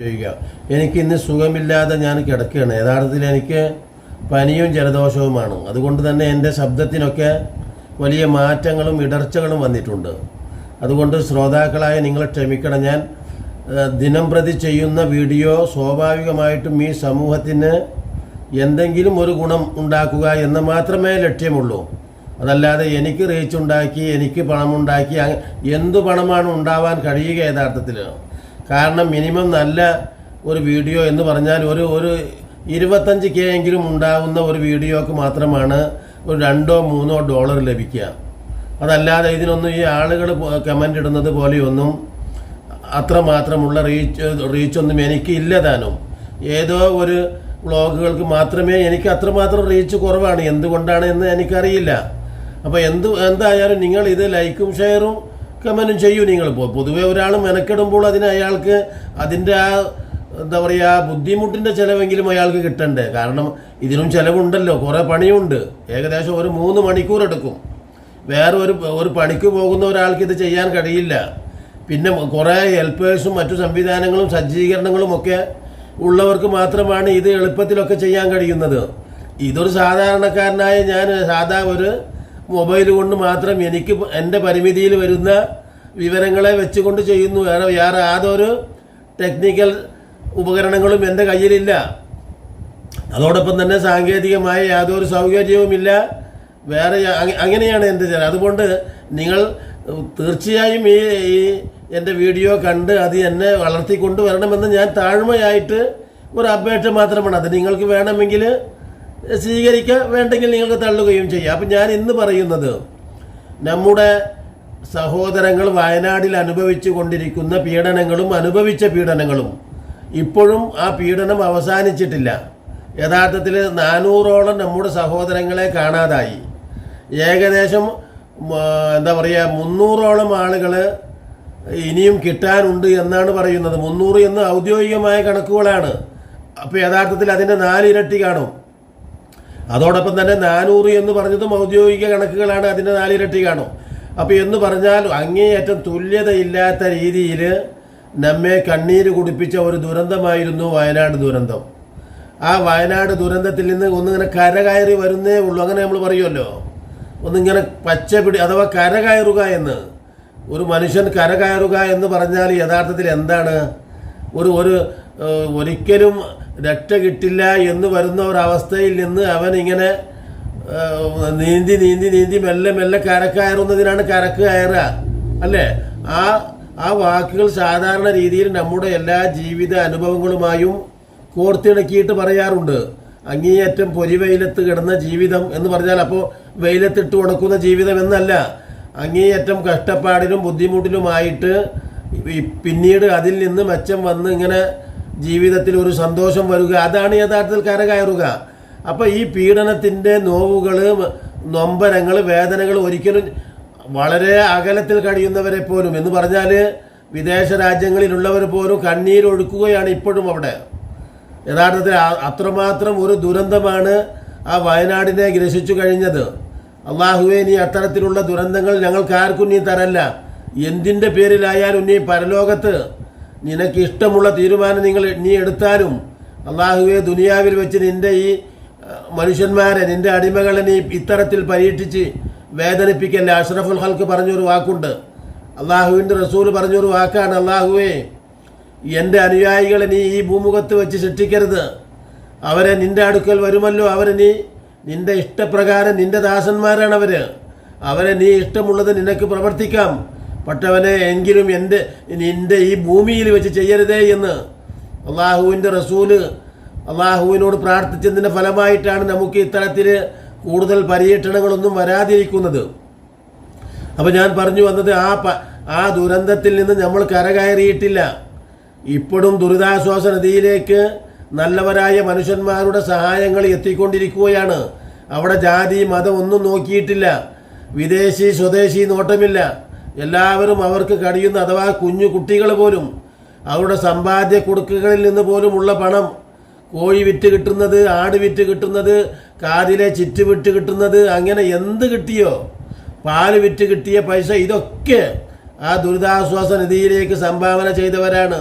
ചോദിക്കുക എനിക്ക് ഇന്ന് സുഖമില്ലാതെ ഞാൻ കിടക്കുകയാണ്. യഥാർത്ഥത്തിൽ എനിക്ക് പനിയും ജലദോഷവുമാണ്. അതുകൊണ്ട് തന്നെ എന്റെ ശബ്ദത്തിനൊക്കെ വലിയ മാറ്റങ്ങളും ഇടർച്ചകളും വന്നിട്ടുണ്ട്. അതുകൊണ്ട് ശ്രോതാക്കളായ നിങ്ങളെ ക്ഷമിക്കണം. ഞാൻ ദിനം പ്രതി ചെയ്യുന്ന വീഡിയോ സ്വാഭാവികമായിട്ടും ഈ സമൂഹത്തിന് എന്തെങ്കിലും ഒരു ഗുണം ഉണ്ടാക്കുക എന്ന് മാത്രമേ ലക്ഷ്യമുള്ളൂ. അതല്ലാതെ എനിക്ക് റീച്ച് ഉണ്ടാക്കി എനിക്ക് പണമുണ്ടാക്കി എന്തു പണമാണ് ഉണ്ടാവാൻ കഴിയുക യഥാർത്ഥത്തിൽ കാരണം മിനിമം നല്ല ഒരു വീഡിയോ എന്ന് പറഞ്ഞാൽ ഒരു ഒരു ഇരുപത്തഞ്ച് കെ എങ്കിലും ഉണ്ടാകുന്ന ഒരു വീഡിയോക്ക് മാത്രമാണ് ഒരു രണ്ടോ മൂന്നോ ഡോളർ ലഭിക്കുക. അതല്ലാതെ ഇതിനൊന്നും ഈ ആളുകൾ കമന്റ് ഇടുന്നത് പോലെയൊന്നും അത്രമാത്രമുള്ള റീച്ച് റീച്ചൊന്നും എനിക്ക് ഇല്ല താനും. ഏതോ ഒരു വ്ളോഗുകൾക്ക് മാത്രമേ എനിക്ക് അത്രമാത്രം റീച്ച് കുറവാണ്. എന്തുകൊണ്ടാണ് എന്ന് എനിക്കറിയില്ല. അപ്പോൾ എന്ത് എന്തായാലും നിങ്ങൾ ഇത് ലൈക്കും ഷെയറും കമന്റും ചെയ്യൂ നിങ്ങൾ. പൊ- പൊതുവെ ഒരാൾ മെനക്കെടുമ്പോൾ അതിന് അയാൾക്ക് അതിന്റെ ആ എന്താ പറയുക ബുദ്ധിമുട്ടിന്റെ ചിലവെങ്കിലും അയാൾക്ക് കിട്ടണ്ടേ. കാരണം ഇതിനും ചിലവുണ്ടല്ലോ. കുറേ പണിയുണ്ട്. ഏകദേശം ഒരു മൂന്ന് മണിക്കൂർ എടുക്കും. വേറെ ഒരു ഒരു പണിക്ക് പോകുന്ന ഒരാൾക്ക് ഇത് ചെയ്യാൻ കഴിയില്ല. പിന്നെ കുറേ ഹെൽപ്പേഴ്സും മറ്റു സംവിധാനങ്ങളും സജ്ജീകരണങ്ങളും ഒക്കെ ഉള്ളവർക്ക് മാത്രമാണ് ഇത് എളുപ്പത്തിലൊക്കെ ചെയ്യാൻ കഴിയുന്നത്. ഇതൊരു സാധാരണക്കാരനായ ഞാൻ സാധാ ഒരു മൊബൈൽ കൊണ്ട് മാത്രം എനിക്ക് എന്റെ പരിമിതിയിൽ വരുന്ന വിവരങ്ങളെ വെച്ചുകൊണ്ട് ചെയ്യുന്നു. വേറെ വേറെ യാതൊരു ടെക്നിക്കൽ ഉപകരണങ്ങളും എന്റെ കയ്യിലില്ല. അതോടൊപ്പം തന്നെ സാങ്കേതികമായ യാതൊരു സൗകര്യവുമില്ല. വേറെ അങ്ങനെയാണ് എന്റെ ചില അതുകൊണ്ട് നിങ്ങൾ തീർച്ചയായും ഈ ഈ എന്റെ വീഡിയോ കണ്ട് അത് എന്നെ വളർത്തിക്കൊണ്ടുവരണമെന്ന് ഞാൻ താഴ്മയായിട്ട് ഒരു അപേക്ഷ മാത്രമാണ്. അത് നിങ്ങൾക്ക് വേണമെങ്കിൽ സ്വീകരിക്കുക വേണ്ടെങ്കിൽ നിങ്ങൾക്ക് തള്ളുകയും ചെയ്യാം. അപ്പം ഞാൻ ഇന്ന് പറയുന്നത് നമ്മുടെ സഹോദരങ്ങൾ വയനാടിൽ അനുഭവിച്ചു കൊണ്ടിരിക്കുന്ന പീഡനങ്ങളും അനുഭവിച്ച പീഡനങ്ങളും ഇപ്പോഴും ആ പീഡനം അവസാനിച്ചിട്ടില്ല. യഥാർത്ഥത്തിൽ നാനൂറോളം നമ്മുടെ സഹോദരങ്ങളെ കാണാതായി. ഏകദേശം എന്താ പറയുക മുന്നൂറോളം ആളുകൾ ഇനിയും കിട്ടാനുണ്ട് എന്നാണ് പറയുന്നത്. മുന്നൂറ് എന്ന് ഔദ്യോഗികമായ കണക്കുകളാണ്. അപ്പോൾ യഥാർത്ഥത്തിൽ അതിന്റെ നാലിരട്ടി കാണും. അതോടൊപ്പം തന്നെ നാനൂറ് എന്ന് പറഞ്ഞതും ഔദ്യോഗിക കണക്കുകളാണ് അതിന്റെ നാലിരട്ടി കാണും അപ്പോൾ എന്ന് പറഞ്ഞാൽ അങ്ങേയറ്റം തുല്യതയില്ലാത്ത രീതിയിൽ നമ്മെ കണ്ണീര് കുടിപ്പിച്ച ഒരു ദുരന്തമായിരുന്നു വയനാട് ദുരന്തം. ആ വയനാട് ദുരന്തത്തിൽ നിന്ന് ഒന്നിങ്ങനെ കരകയറി വരുന്നേ ഉള്ളൂ. അങ്ങനെ നമ്മൾ പറയുമല്ലോ. ഒന്നിങ്ങനെ പച്ചപിടി അഥവാ കരകയറുക എന്ന്. ഒരു മനുഷ്യൻ കരകയറുക എന്ന് പറഞ്ഞാൽ യഥാർത്ഥത്തിൽ എന്താണ്? ഒരു ഒരു ഒരിക്കലും രക്ഷ കിട്ടില്ല എന്ന് വരുന്ന ഒരവസ്ഥയിൽ നിന്ന് അവൻ ഇങ്ങനെ നീന്തി നീന്തി നീന്തി മെല്ലെ മെല്ലെ കരക്കയറുന്നതിനാണ് കരക്ക് കയറുക അല്ലേ? ആ ആ വാക്കുകൾ സാധാരണ രീതിയിൽ നമ്മുടെ എല്ലാ ജീവിത അനുഭവങ്ങളുമായും കോർത്തിണക്കിയിട്ട് പറയാറുണ്ട്. അങ്ങേയറ്റം പൊരിവെയിലത്ത് കിടന്ന ജീവിതം എന്ന് പറഞ്ഞാൽ അപ്പോൾ വെയിലത്തിട്ട് ഉണക്കുന്ന ജീവിതം എന്നല്ല. അങ്ങേയറ്റം കഷ്ടപ്പാടിലും ബുദ്ധിമുട്ടിലുമായിട്ട് പിന്നീട് അതിൽ നിന്ന് മെച്ചം വന്ന് ഇങ്ങനെ ജീവിതത്തിൽ ഒരു സന്തോഷം വരിക. അതാണ് യഥാർത്ഥത്തിൽ കരകയറുക അപ്പോൾ ഈ പീഡനത്തിന്റെ നോവുകൾ നൊമ്പരങ്ങൾ വേദനകൾ ഒരിക്കലും വളരെ അകലത്തിൽ കഴിയുന്നവരെ പോലും. എന്ന് പറഞ്ഞാൽ വിദേശ രാജ്യങ്ങളിലുള്ളവർ പോലും കണ്ണീരൊഴുക്കുകയാണ് ഇപ്പോഴും അവിടെ. യഥാർത്ഥത്തിൽ അത്രമാത്രം ഒരു ദുരന്തമാണ് ആ വയനാടിനെ ഗ്രസിച്ചു കഴിഞ്ഞത്. അള്ളാഹുവെ നീ അത്തരത്തിലുള്ള ദുരന്തങ്ങൾ ഞങ്ങൾക്ക് ആർക്കും നീ തരല്ല. എന്തിന്റെ പേരിലായാലും നീ പരലോകത്ത് നിനക്ക് ഇഷ്ടമുള്ള തീരുമാനം നിങ്ങൾ നീ എടുത്താലും അള്ളാഹുവെ ദുനിയാവിൽ വെച്ച് നിന്റെ ഈ മനുഷ്യന്മാരെ നിന്റെ അടിമകളെ നീ ഇത്തരത്തിൽ പരീക്ഷിച്ച് വേദനിപ്പിക്കല്ലേ? അഷ്റഫുൽ ഹൽക്ക് പറഞ്ഞൊരു വാക്കുണ്ട്. അള്ളാഹുവിന്റെ റസൂൽ പറഞ്ഞൊരു വാക്കാണ് അള്ളാഹുവേ എന്റെ അനുയായികളെ നീ ഈ ഭൂമുഖത്ത് വെച്ച് ശിക്ഷിക്കരുത്. അവരെ നിന്റെ അടുക്കൽ വരുമല്ലോ. അവരെ നീ നിന്റെ ഇഷ്ടപ്രകാരം നിന്റെ ദാസന്മാരാണ് അവർ അവരെ നീ ഇഷ്ടമുള്ളത് നിനക്ക് പ്രവർത്തിക്കാം. പട്ടവനെ എങ്കിലും എന്റെ നിന്റെ ഈ ഭൂമിയിൽ വെച്ച് ചെയ്യരുതേ എന്ന് അള്ളാഹുവിന്റെ റസൂൽ അള്ളാഹുവിനോട് പ്രാർത്ഥിച്ചതിന്റെ ഫലമായിട്ടാണ് നമുക്ക് ഇത്തരത്തിൽ കൂടുതൽ പര്യടനങ്ങളൊന്നും വരാതിരിക്കുന്നത്. അപ്പോൾ ഞാൻ പറഞ്ഞു വന്നത് ആ ആ ദുരന്തത്തിൽ നിന്ന് നമ്മൾ കരകയറിയിട്ടില്ല. ഇപ്പോഴും ദുരിതാശ്വാസ നദിയിലേക്ക് നല്ലവരായ മനുഷ്യന്മാരുടെ സഹായങ്ങൾ എത്തിക്കൊണ്ടിരിക്കുകയാണ്. അവിടെ ജാതി മതം ഒന്നും നോക്കിയിട്ടില്ല. വിദേശി സ്വദേശി നോട്ടമില്ല. എല്ലാവരും അവർക്ക് കഴിയുന്ന അഥവാ കുഞ്ഞു കുട്ടികൾ പോലും അവരുടെ സമ്പാദ്യ കൊടുക്കുകളിൽ നിന്ന് പോലും ഉള്ള പണം കോഴി വിറ്റ് കിട്ടുന്നത് ആട് വിറ്റ് കിട്ടുന്നത് കാതിലെ ചിറ്റ് വിറ്റ് കിട്ടുന്നത് അങ്ങനെ എന്ത് കിട്ടിയോ? പാൽ വിറ്റ് കിട്ടിയ പൈസ ഇതൊക്കെ ആ ദുരിതാശ്വാസ നിധിയിലേക്ക് സംഭാവന ചെയ്തവരാണ്.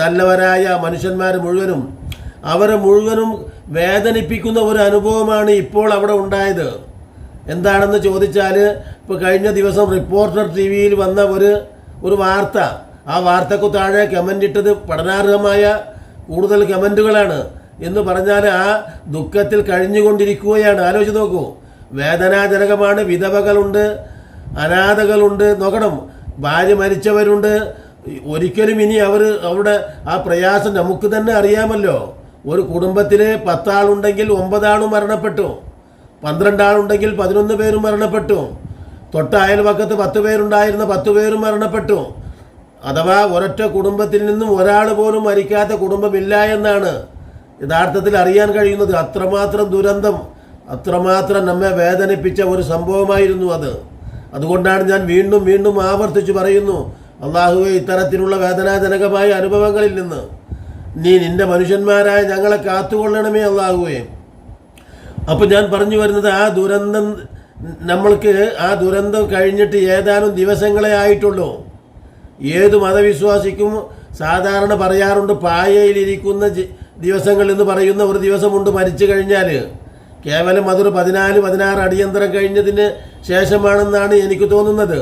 നല്ലവരായ മനുഷ്യന്മാർ മുഴുവനും. അവരെ മുഴുവനും വേദനിപ്പിക്കുന്ന ഒരു അനുഭവമാണ് ഇപ്പോൾ അവിടെ ഉണ്ടായത്. എന്താണെന്ന് ചോദിച്ചാൽ ഇപ്പോൾ കഴിഞ്ഞ ദിവസം റിപ്പോർട്ടർ ടി വിയിൽ വന്ന ഒരു ഒരു വാർത്ത. ആ വാർത്തക്കു താഴെ കമന്റ് ഇട്ടത് പഠനാർഹമായ കൂടുതൽ കമന്റുകളാണ് എന്ന് പറഞ്ഞാൽ ആ ദുഃഖത്തിൽ കഴിഞ്ഞുകൊണ്ടിരിക്കുകയാണ്. ആലോചിച്ച് നോക്കൂ. വേദനാജനകമാണ് വിധവകളുണ്ട് അനാഥകളുണ്ട് നോക്കണം. ഭാര്യ മരിച്ചവരുണ്ട്. ഒരിക്കലും ഇനി അവർ അവരുടെ ആ പ്രയാസം നമുക്ക് തന്നെ അറിയാമല്ലോ. ഒരു കുടുംബത്തിൽ പത്താളുണ്ടെങ്കിൽ ഒമ്പതാളും മരണപ്പെട്ടു. പന്ത്രണ്ടാളുണ്ടെങ്കിൽ പതിനൊന്ന് പേരും മരണപ്പെട്ടു. തൊട്ട അയൽവക്കത്ത് പത്ത് പേരുണ്ടായിരുന്ന പത്ത് പേരും മരണപ്പെട്ടു. അഥവാ ഒരൊറ്റ കുടുംബത്തിൽ നിന്നും ഒരാൾ പോലും മരിക്കാത്ത കുടുംബമില്ല എന്നാണ് യഥാർത്ഥത്തിൽ അറിയാൻ കഴിയുന്നത്. അത്രമാത്രം ദുരന്തം അത്രമാത്രം നമ്മെ വേദനിപ്പിച്ച ഒരു സംഭവമായിരുന്നു അത്. അതുകൊണ്ടാണ് ഞാൻ വീണ്ടും വീണ്ടും ആവർത്തിച്ചു പറയുന്നു അള്ളാഹുവെ ഇത്തരത്തിലുള്ള വേദനാജനകമായ അനുഭവങ്ങളിൽ നിന്ന്. നീ നിന്റെ മനുഷ്യന്മാരായ ഞങ്ങളെ കാത്തുകൊള്ളണമേ അള്ളാഹുവേ. അപ്പൊ ഞാൻ പറഞ്ഞു വരുന്നത് ആ ദുരന്തം നമ്മൾക്ക് ആ ദുരന്തം കഴിഞ്ഞിട്ട് ഏതാനും ദിവസങ്ങളെ ആയിട്ടുള്ളൂ. ഏത് മതവിശ്വാസിക്കും സാധാരണ പറയാറുണ്ട് പായയിലിരിക്കുന്ന ദിവസങ്ങൾ എന്ന് പറയുന്ന ഒരു ദിവസമുണ്ട് മരിച്ചു കഴിഞ്ഞാൽ കേവലം അതൊരു പതിനാല് പതിനാറ് അടിയന്തരം കഴിഞ്ഞതിന് ശേഷമാണെന്നാണ് എനിക്ക് തോന്നുന്നത്.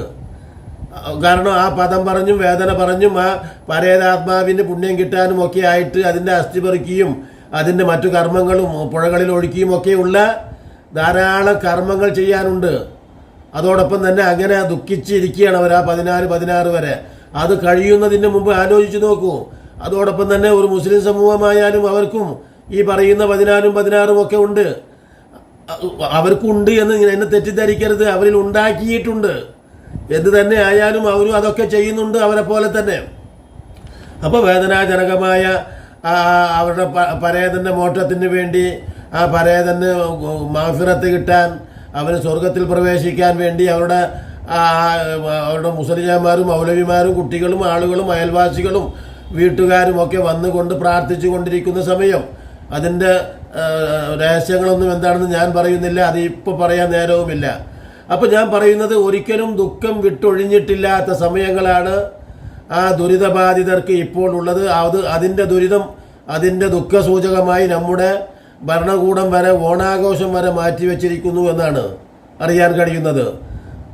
കാരണം ആ പദം പറഞ്ഞും വേദന പറഞ്ഞും ആ പരേതാത്മാവിന്റെ പുണ്യം കിട്ടാനും ഒക്കെ ആയിട്ട് അതിന്റെ അസ്ഥി പെറുക്കിയും അതിന്റെ മറ്റു കർമ്മങ്ങളും പുഴകളിൽ ഒഴുക്കിയും ഒക്കെയുള്ള ധാരാളം കർമ്മങ്ങൾ ചെയ്യാനുണ്ട്. അതോടൊപ്പം തന്നെ അങ്ങനെ ദുഃഖിച്ചിരിക്കുകയാണ് അവർ ആ പതിനാല് പതിനാറ് വരെ. അത് കഴിയുന്നതിന് മുമ്പ് ആലോചിച്ച് നോക്കൂ. അതോടൊപ്പം തന്നെ ഒരു മുസ്ലിം സമൂഹമായാലും അവർക്കും ഈ പറയുന്ന പതിനാലും പതിനാറും ഒക്കെ ഉണ്ട്. അവർക്കുണ്ട് എന്ന് എന്നെ തെറ്റിദ്ധരിക്കരുത്. അവരിൽ ഉണ്ടാക്കിയിട്ടുണ്ട്. എന്ത് തന്നെ ആയാലും അവരും അതൊക്കെ ചെയ്യുന്നുണ്ട് അവരെ പോലെ തന്നെ. അപ്പോൾ വേദനാജനകമായ അവരുടെ പരേതന്റെ മോക്ഷത്തിന് വേണ്ടി ആ പരേതന് മാഫിറത്ത് കിട്ടാൻ അവന് സ്വർഗത്തിൽ പ്രവേശിക്കാൻ വേണ്ടി അവരുടെ അവരുടെ മുസലിജാന്മാരും മൗലവിമാരും കുട്ടികളും ആളുകളും അയൽവാസികളും വീട്ടുകാരും ഒക്കെ വന്നുകൊണ്ട് പ്രാർത്ഥിച്ചു കൊണ്ടിരിക്കുന്ന സമയം അതിന്റെ രഹസ്യങ്ങളൊന്നും എന്താണെന്ന് ഞാൻ പറയുന്നില്ല അത് ഇപ്പോൾ പറയാൻ നേരവുമില്ല. അപ്പോൾ ഞാൻ പറയുന്നത് ഒരിക്കലും ദുഃഖം വിട്ടൊഴിഞ്ഞിട്ടില്ലാത്ത സമയങ്ങളാണ് ആ ദുരിതബാധിതർക്ക് ഇപ്പോൾ ഉള്ളത് അത് അതിന്റെ ദുരിതം അതിന്റെ ദുഃഖസൂചകമായി നമ്മുടെ ഭരണകൂടം വരെ ഓണാഘോഷം വരെ മാറ്റിവെച്ചിരിക്കുന്നു എന്നാണ് അറിയാൻ കഴിയുന്നത്.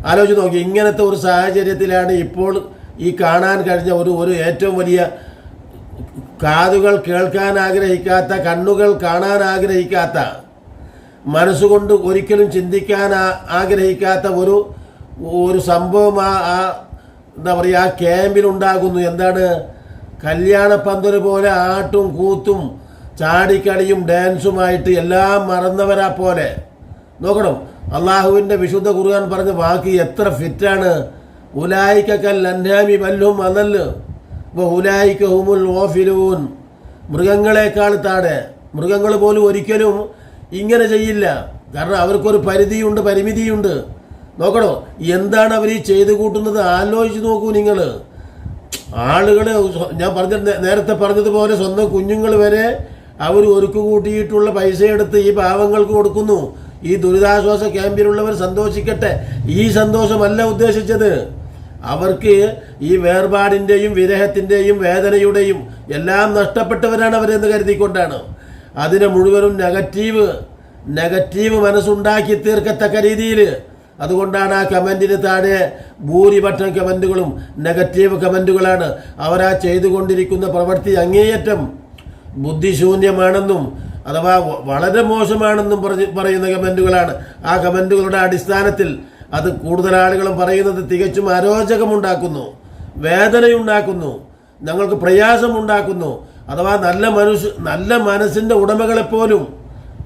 ആലോചിച്ച് നോക്കി ഇങ്ങനത്തെ ഒരു സാഹചര്യത്തിലാണ് ഇപ്പോൾ ഈ കാണാൻ കഴിഞ്ഞ ഒരു ഒരു ഏറ്റവും വലിയ കാതുകൾ കേൾക്കാൻ ആഗ്രഹിക്കാത്ത കണ്ണുകൾ കാണാൻ ആഗ്രഹിക്കാത്ത മനസ്സുകൊണ്ട് ഒരിക്കലും ചിന്തിക്കാൻ ആഗ്രഹിക്കാത്ത ഒരു ഒരു സംഭവം ആ എന്താ പറയുക ആ ക്യാമ്പിലുണ്ടാകുന്നു. എന്താണ്? കല്യാണപ്പന്തൽ പോലെ ആട്ടും കൂത്തും ചാടിക്കളിയും ഡാൻസുമായിട്ട് എല്ലാം മറന്നവരാ പോലെ. നോക്കണം. അള്ളാഹുവിന്റെ വിശുദ്ധ കുറുകാൻ പറഞ്ഞ വാക്ക് എത്ര ഫിറ്റാണ്. ഉലായിക്കൽ അന്നാമി വല്ലും അതല്ല് ഉലായിക്ക ഹുമുൽ ഓഫിലൂൻ മൃഗങ്ങളെക്കാൾ താഴെ. മൃഗങ്ങൾ പോലും ഒരിക്കലും ഇങ്ങനെ ചെയ്യില്ല. കാരണം അവർക്കൊരു പരിധിയുണ്ട് പരിമിതിയുണ്ട്. നോക്കണോ? എന്താണ് അവർ ഈ ചെയ്തു കൂട്ടുന്നത്? ആലോചിച്ച് നോക്കൂ നിങ്ങൾ ആളുകൾ ഞാൻ പറഞ്ഞ നേരത്തെ പറഞ്ഞതുപോലെ സ്വന്തം കുഞ്ഞുങ്ങൾ വരെ അവർ ഒരുക്കു കൂട്ടിയിട്ടുള്ള പൈസ എടുത്ത് ഈ പാവങ്ങൾക്ക് കൊടുക്കുന്നു. ഈ ദുരിതാശ്വാസ ക്യാമ്പിലുള്ളവർ സന്തോഷിക്കട്ടെ. ഈ സന്തോഷമല്ല ഉദ്ദേശിച്ചത്. അവർക്ക് ഈ വേർപാടിന്റെയും വിരഹത്തിന്റെയും വേദനയുടെയും എല്ലാം നഷ്ടപ്പെട്ടവരാണ് അവരെന്ന് കരുതിക്കൊണ്ടാണ്. അതിനെ മുഴുവനും നെഗറ്റീവ് നെഗറ്റീവ് മനസ്സുണ്ടാക്കി തീർക്കത്തക്ക രീതിയിൽ അതുകൊണ്ടാണ് ആ കമന്റിന് താഴെ ഭൂരിപക്ഷം കമന്റുകളും നെഗറ്റീവ് കമന്റുകളാണ് അവരാ ചെയ്തുകൊണ്ടിരിക്കുന്ന പ്രവൃത്തി അങ്ങേയറ്റം ബുദ്ധിശൂന്യമാണെന്നും അഥവാ വളരെ മോശമാണെന്നും പറഞ്ഞ് പറയുന്ന കമന്റുകളാണ് ആ കമന്റുകളുടെ അടിസ്ഥാനത്തിൽ അത് കൂടുതൽ ആളുകളും പറയുന്നത് തികച്ചും അരോചകമുണ്ടാക്കുന്നു വേദനയുണ്ടാക്കുന്നു ഞങ്ങൾക്ക് പ്രയാസമുണ്ടാക്കുന്നു. അഥവാ നല്ല മനുഷ്യ നല്ല മനസ്സിന്റെ ഉടമകളെപ്പോലും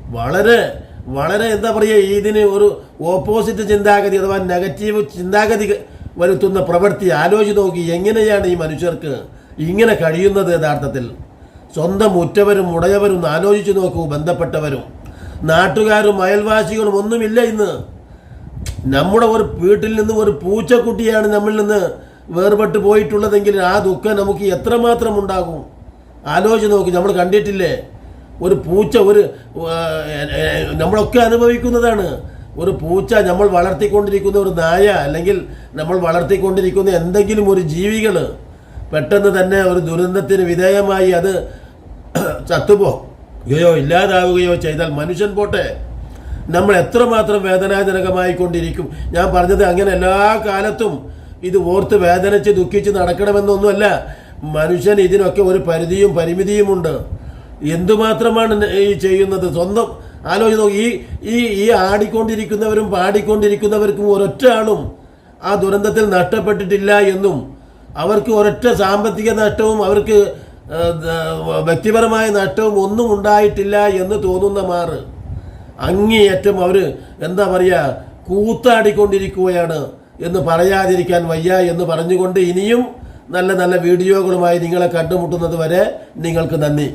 വളരെ വളരെ എന്താ പറയുക ഇതിന് ഒരു ഓപ്പോസിറ്റ് ചിന്താഗതി അഥവാ നെഗറ്റീവ് ചിന്താഗതി വരുത്തുന്ന പ്രവൃത്തി ആലോചിച്ച് നോക്കി എങ്ങനെയാണ് ഈ മനുഷ്യർക്ക് ഇങ്ങനെ കഴിയുന്നത് യഥാർത്ഥത്തിൽ? സ്വന്തം ഉറ്റവരും ഉടയവരും ആലോചിച്ചു നോക്കൂ ബന്ധപ്പെട്ടവരും. നാട്ടുകാരും അയൽവാസികളും ഒന്നുമില്ല ഇന്ന്. നമ്മുടെ ഒരു വീട്ടിൽ നിന്ന് ഒരു പൂച്ചക്കുട്ടിയാണ് നമ്മിൽ നിന്ന് വേർപെട്ട് പോയിട്ടുള്ളതെങ്കിൽ ആ ദുഃഖം നമുക്ക് എത്രമാത്രം ഉണ്ടാകും? ആലോചിച്ച് നോക്കി നമ്മൾ കണ്ടിട്ടില്ലേ? ഒരു പൂച്ച ഒരു നമ്മളൊക്കെ അനുഭവിക്കുന്നതാണ്. ഒരു പൂച്ച നമ്മൾ വളർത്തിക്കൊണ്ടിരിക്കുന്ന ഒരു നായ അല്ലെങ്കിൽ നമ്മൾ വളർത്തിക്കൊണ്ടിരിക്കുന്ന എന്തെങ്കിലും ഒരു ജീവികൾ പെട്ടെന്ന് തന്നെ ഒരു ദുരന്തത്തിന് വിധേയമായി അത് ചത്തുപോകുകയോ ഇല്ലാതാവുകയോ ചെയ്താൽ മനുഷ്യൻ പോട്ടെ. നമ്മൾ എത്രമാത്രം വേദനാജനകമായി കൊണ്ടിരിക്കും ഞാൻ പറഞ്ഞത് അങ്ങനെ എല്ലാ കാലത്തും ഇത് ഓർത്ത് വേദനിച്ച് ദുഃഖിച്ച് നടക്കണമെന്നൊന്നുമല്ല. മനുഷ്യൻ ഇതിനൊക്കെ ഒരു പരിധിയും പരിമിതിയുമുണ്ട്. എന്തുമാത്രമാണ് ഈ ചെയ്യുന്നത്? സ്വന്തം ആലോചിച്ച് നോക്ക് ഈ ഈ ഈ ആടിക്കൊണ്ടിരിക്കുന്നവരും പാടിക്കൊണ്ടിരിക്കുന്നവർക്കും ഒരൊറ്റ ആളും ആ ദുരന്തത്തിൽ നഷ്ടപ്പെട്ടിട്ടില്ല എന്നും അവർക്ക് ഒരൊറ്റ സാമ്പത്തിക നഷ്ടവും അവർക്ക് വ്യക്തിപരമായ നഷ്ടവും ഒന്നും ഉണ്ടായിട്ടില്ല എന്ന് തോന്നുന്ന മാറ് അങ്ങേയറ്റം അവർ എന്താ പറയുക കൂത്താടിക്കൊണ്ടിരിക്കുകയാണ് എന്ന് പറയാതിരിക്കാൻ വയ്യ എന്ന് പറഞ്ഞുകൊണ്ട് ഇനിയും നല്ല നല്ല വീഡിയോകളുമായി നിങ്ങളെ കണ്ടുമുട്ടുന്നത് വരെ നിങ്ങൾക്ക് നന്ദി.